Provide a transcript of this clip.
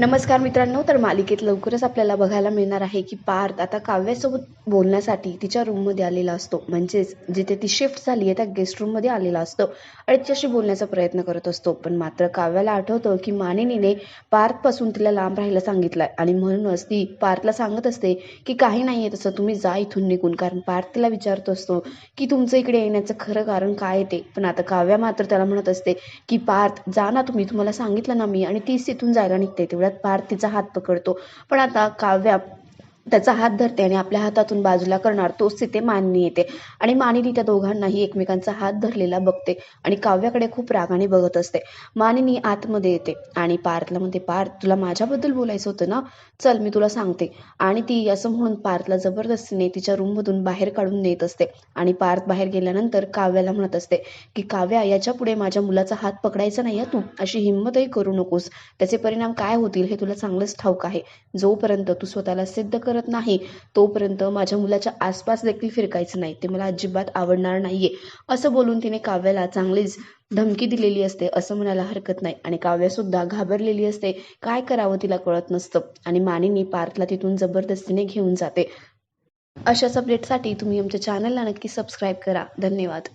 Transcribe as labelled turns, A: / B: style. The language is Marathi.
A: नमस्कार मित्रांनो तर मालिकेत लवकरच आपल्याला बघायला मिळणार आहे की पार्थ आता काव्यासोबत बोलण्यासाठी तिच्या रूममध्ये आलेला असतो. म्हणजेच जिथे ती शिफ्ट झाली आहे त्या गेस्ट रूममध्ये आलेला असतो आणि तिच्याशी बोलण्याचा प्रयत्न करत असतो. पण मात्र काव्याला आठवतं की मानिनीने पार्थपासून तिला लांब राहायला सांगितलं आहे आणि म्हणूनच ती पार्थला सांगत असते की काही नाही आहे तसं तुम्ही जा इथून निघून. कारण पार्थ तिला विचारत असतो की तुमचं इकडे येण्याचं खरं कारण काय आहे ते? पण आता काव्या मात्र त्याला म्हणत असते की पार्थ जा ना तुम्ही तुम्हाला सांगितलं ना मी आणि तीच तिथून जायला निघते. तेवढ्या तेवढ्यात पार्थ तिचा हात पकडतो. पण आता काव्या त्याचा हात धरते आणि आपल्या हातातून बाजूला करणार तोच तिथे माननी येते. आणि मानिनी त्या दोघांनाही एकमेकांचा हात धरलेला बघते आणि काव्याकडे खूप रागाने बघत असते. मानिनी आतमध्ये येते आणि पार्थला म्हणते पार्थ तुला माझ्याबद्दल बोलायचं होतं ना? चल मी तुला सांगते. आणि ती असं म्हणून पार्थला जबरदस्तीने तिच्या रूममधून बाहेर काढून नेत असते. आणि पार्थ बाहेर गेल्यानंतर काव्याला म्हणत असते की काव्या याच्यापुढे माझ्या मुलाचा हात पकडायचा नाही तू? अशी हिंमतही करू नकोस. त्याचे परिणाम काय होतील हे तुला चांगलंच ठाऊक आहे. जोपर्यंत तू स्वतःला सिद्ध कर करत नाही. तोपर्यंत माझ्या मुलाच्या आसपास देखील फिरकायचं नाही. ते मला अजिबात आवडणार नाहीये. असं बोलून तिने काव्याला चांगलीच धमकी दिलेली असते असं म्हणायला हरकत नाही. आणि काव्यासुद्धा घाबरलेली असते. काय करावं तिला कळत नसतं. आणि मानिनी पार्थला तिथून जबरदस्तीने घेऊन जाते. अशाच अपडेटसाठी तुम्ही आमच्या चॅनलला नक्की सबस्क्राईब करा. धन्यवाद.